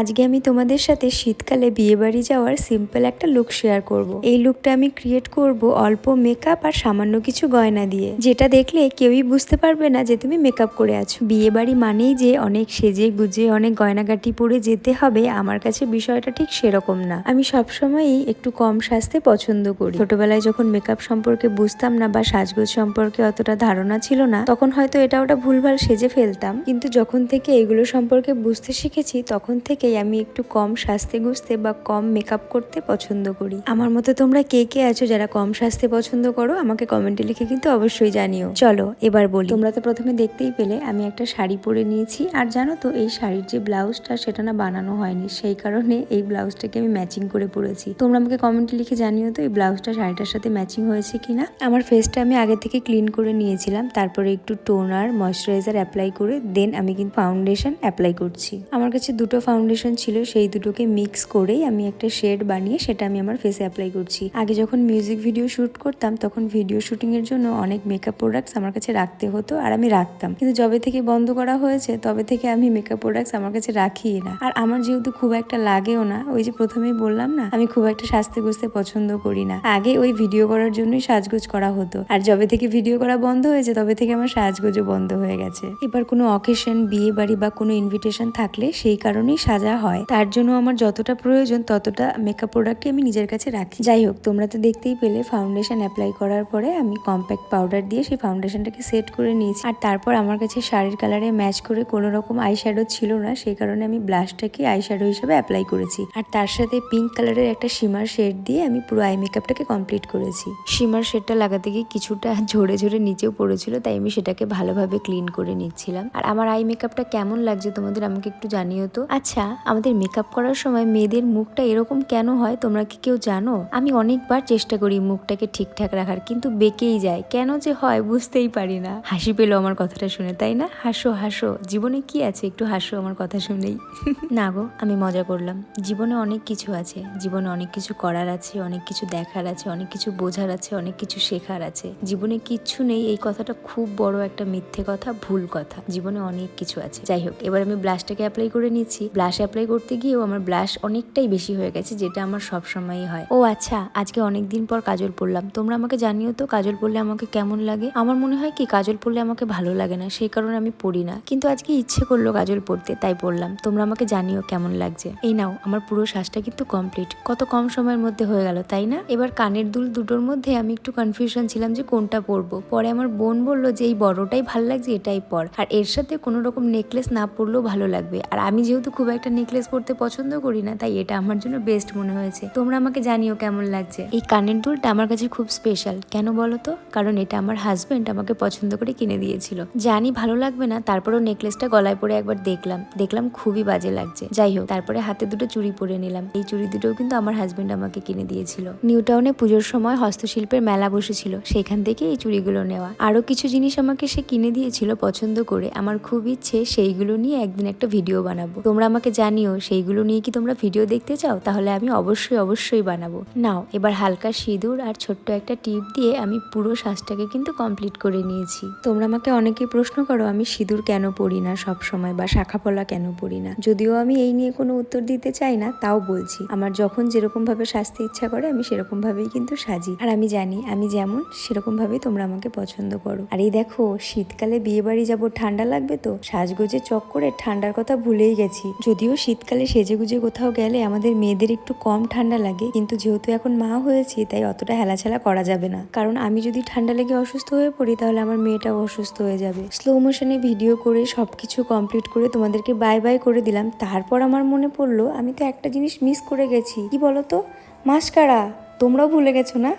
আজকে আমি তোমাদের সাথে শীতকালে বিয়ে বাড়ি যাওয়ার সিম্পল একটা লুক শেয়ার করব। এই লুকটা আমি ক্রিয়েট করব অল্প মেকআপ আর সামান্য কিছু গয়না দিয়ে। যেটা দেখলে কেউই বুঝতে পারবে না যে তুমি মেকআপ করে আছো। বিয়ে বাড়ি মানেই যে অনেক সেজে গুজে, অনেক গয়নাগাটি পরে যেতে হবে, আমার কাছে বিষয়টা ঠিক সেরকম না। আমি সবসময়ই একটু কম সাজতে পছন্দ করি। ছোটবেলায় যখন মেকআপ সম্পর্কে বুঝতাম না বা সাজগোজ সম্পর্কে অতটা ধারণা ছিল না, তখন হয়তো এটা ওটা ভুলভাল সেজে ফেলতাম। কিন্তু যখন থেকে এগুলো সম্পর্কে বুঝতে শিখেছি, তখন থেকেই আমি একটু কম সাজতে গুজতে বা কম মেকআপ করতে পছন্দ করি। আমার মতো তোমরা কে কে আছো যারা কম সাজতে পছন্দ করো, আমাকে কমেন্টে লিখে কিন্তু অবশ্যই জানিও। চলো, এবার বলি। তোমরা তো প্রথমে দেখতেই পেলে, আমি একটা শাড়ি পরে নিয়েছি। আর জানো তো, এই শাড়ির যে ব্লাউজটা, সেটা না বানানো হয়নি। সেই কারণে এই ব্লাউজটাকে আমি ম্যাচিং করে পরেছি। তোমরা আমাকে কমেন্টে লিখে জানিও তো, এই ব্লাউজটা শাড়িটার সাথে ম্যাচিং হয়েছে কিনা? আমার ফেসটা আমি আগে থেকে ক্লিন করে নিয়েছিলাম। তারপরে একটু টোনার ময়শ্চারাইজার অ্যাপ্লাই করে দেন আমি কিন্তু ফাউন্ডেশন অ্যাপ্লাই করছি। আমার কাছে দুটো ফাউন্ডেশন ছিল, সেই দুটোকে মিক্স করেই আমি একটা শেড বানিয়ে সেটা আমি আমার ফেসে অ্যাপ্লাই করছি। আগে যখন মিউজিক ভিডিও শুট করতাম, তখন ভিডিও শুটিং এর জন্য অনেক মেকআপ প্রোডাক্টস আমার কাছে রাখতে হতো আর আমি রাখতাম। কিন্তু যবে থেকে বন্ধ করা হয়েছে, তবে থেকে আমি মেকআপ প্রোডাক্টস আমার কাছে রাখি না। আর আমার যেহেতু খুব একটা লাগেও না, ওই যে প্রথমেই বললাম না, আমি খুব একটা সাজতে গুজতে পছন্দ করি না। আগে ওই ভিডিও করার জন্যই সাজগোজ করা হতো। আর যবে থেকে ভিডিও করা বন্ধ হয়েছে, তবে থেকে আমার সাজগোজও বন্ধ হয়ে গেছে। এবার কোনো অকেশন বিয়ে বাড়ি বা কোনো ইনভিটেশন থাকলে সেই কারণেই সাজা হয়, তার জন্য আমার যতটা প্রয়োজন ততটা মেকআপ প্রোডাক্টই আমি নিজের কাছে রাখি। যাই হোক, তোমরা তো দেখতেই পেলে ফাউন্ডেশন অ্যাপ্লাই করার পরে আমি কম্প্যাক্ট পাউডার দিয়ে সেই ফাউন্ডেশনটাকে সেট করে নিয়েছি। আর তারপর আমার কাছে শাড়ির কালারে ম্যাচ করে কোনো রকম আই শ্যাডো ছিল না, সেই কারণে আমি ব্লাশটাকে আই শ্যাডো হিসেবে অ্যাপ্লাই করেছি। আর তার সাথে পিঙ্ক কালারের একটা শিমার শেড দিয়ে আমি পুরো আই মেকআপটাকে কমপ্লিট করেছি। শিমার শেডটা লাগাতে গিয়ে কিছুটা ঝরে ঝরে নিচেও পড়েছিল, তাই আমি সেটাকে ভালোভাবে ক্লিন করে নিচ্ছিলাম। আর আমার আই মেকআপটা কেমন লাগছে তোমাদের আমাকে একটু জানিও তো। আচ্ছা আমাদের মেকআপ করার সময় মেয়েদের মুখটা এরকম কেন হয় তোমরা কি কেউ জানো? আমি অনেকবার চেষ্টা করি মুখটাকে ঠিকঠাক রাখার, কিন্তু বেঁকেই যায়। কেন যে হয় বুঝতেই পারি না। হাসি পেল আমার কথাটা শুনে, তাই না? হাসো হাসো। জীবনে কি আছে? একটু হাসো আমার কথা শুনেই। না গো, আমি মজা করলাম। জীবনে অনেক কিছু আছে। জীবনে অনেক কিছু করার আছে, অনেক কিছু দেখার আছে, অনেক কিছু বোঝার আছে, অনেক কিছু শেখার আছে। জীবনে কিচ্ছু নেই, এই কথাটা খুব বড় একটা মিথ্যে কথা, ভুল কথা। জীবনে অনেক কিছু আছে। যাই হোক, এবার আমি ব্লাশটাকে অ্যাপ্লাই করে নিচ্ছি। ব্লাশ অ্যাপ্লাই করতে গিয়েও আমার ব্লাশ অনেকটাই বেশি হয়ে গেছে, যেটা আমার সব সময়ই হয়। ও আচ্ছা আজকে অনেক দিন পর কাজল পরলাম তোমরা আমাকে জানিও তো কাজল পরলে আমাকে কেমন লাগে? আমার মনে হয় কি, কাজল পরলে আমাকে ভালো লাগে না, সেই কারণে আমি পড়ি না। কিন্তু আজকে ইচ্ছে করল কাজল পরতে তাই পরলাম তোমরা আমাকে জানিও কেমন লাগছে। এই নাও, আমার পুরো শ্বাসটা কিন্তু কমপ্লিট কত কম সময়ের মধ্যে হয়ে গেল, তাই না? এবার কানের দুল দুটোর মধ্যে আমি একটু কনফিউশন ছিলাম যে কোনটা পরবো। পরে আমার বোন বলল যে, এই বড়টাই ভালো লাগছে, এটাই পর। আর এর সাথে কোনো রকম নেকলেস না পরলেও ভালো লাগবে। আর আমি যেহেতু খুব একটা নেকলেস পরতে পছন্দ করি না, তাই এটা আমার জন্য বেস্ট মনে হয়েছে। তোমরা আমাকে জানিও কেমন লাগছে। এই কানের দুলটা আমার কাছে খুব স্পেশাল কেন বলো তো? কারণ এটা আমার হাজবেন্ড আমাকে পছন্দ করে কিনে দিয়েছিল। জানি ভালো লাগবে না, তারপরেও নেকলেসটা গলায় পরে একবার দেখলাম। দেখলাম খুবই বাজে লাগছে। যাই হোক, তারপরে হাতে দুটো চুড়ি পরে নিলাম। এই চুড়ি দুটোও কিন্তু আমার হাজবেন্ড আমাকে কিনে দিয়েছিল। নিউ টাউনে পুজোর সময় হস্তশিল্পের মেলা বসেছিল, সেখান থেকে এই চুড়িগুলো নেওয়া। আরও কিছু জিনিস আমাকে সে কিনে দিয়েছিল পছন্দ করে, আমার খুব ইচ্ছে সেইগুলো নিয়ে একদিন একটা ভিডিও বানাবো। তোমরা আমাকে জানিও, সেইগুলো নিয়ে কি তোমরা ভিডিও দেখতে চাও? তাহলে আমি অবশ্যই অবশ্যই বানাবো। নাও, এবার হালকা সিঁদুর আর ছোট্ট একটা টিপ দিয়ে আমি পুরো শ্বাসটাকে কিন্তু কমপ্লিট করে নিয়েছি। তোমরা আমাকে অনেকেই প্রশ্ন করো, আমি সিঁদুর কেন পড়ি না সব সময় বা শাখা পলা কেন পড়ি না? যদিও আমি এই নিয়ে কোনো উত্তর দিতে চাই না, তাও বলছি। আমার যখন যেরকম ভাবে সাজতে ইচ্ছা করে, আমি সেরকম ভাবেই কিন্তু সাজি। আর আমি জানি, আমি যেমন সেরকম ভাবেই তোমরা আমাকে পছন্দ করো। আর এই দেখো, শীতকালে বিয়ে বাড়ি যাব, ঠান্ডা লাগবে তো? সাজগোজে চক করে ঠান্ডার কথা ভুলেই গেছি। যদিও শীতকালে সেজে গুজে কোথাও গেলে আমাদের মেয়েদের একটু কম ঠান্ডা লাগে, কিন্তু যেহেতু এখন মা হয়েছি, তাই অতটা হেলাছেলা করা যাবে না। কারণ আমি যদি ঠান্ডা লেগে অসুস্থ হয়ে পড়ি, তাহলে আমার মেয়েটাও অসুস্থ হয়ে যাবে। স্লো মোশনে ভিডিও করে সবকিছু কমপ্লিট করে তোমাদেরকে বাই বাই করে দিলাম। তারপর আমার মনে পড়ল, আমি তো একটা জিনিস মিস করে গেছি। কি বলো তো মাস্কারা তোমরাও ভুলে গেছো না?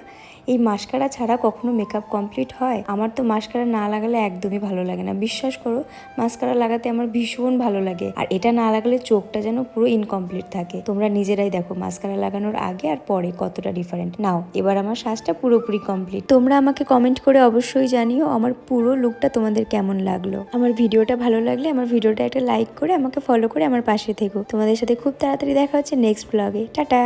এই মাস্কারা ছাড়া কখনো মেকআপ কমপ্লিট হয়? আমার তো মাস্কারা না লাগালে একদমই ভালো লাগে না। বিশ্বাস করো, মাস্কারা লাগাতে আমার ভীষণ ভালো লাগে। আর এটা না লাগালে চোখটা যেন পুরো ইনকমপ্লিট থাকে। তোমরা নিজেরাই দেখো মাস্কারা লাগানোর আগে আর পরে কতটা ডিফারেন্ট নাও, এবার আমার শ্বাসটা পুরোপুরি কমপ্লিট তোমরা আমাকে কমেন্ট করে অবশ্যই জানিও আমার পুরো লুকটা তোমাদের কেমন লাগল। আমার ভিডিওটা ভালো লাগলে আমার ভিডিওটা একটা লাইক করে আমাকে ফলো করে আমার পাশে থেকো। তোমাদের সাথে খুব তাড়াতাড়ি দেখা হচ্ছে নেক্সট ব্লগে টাটা!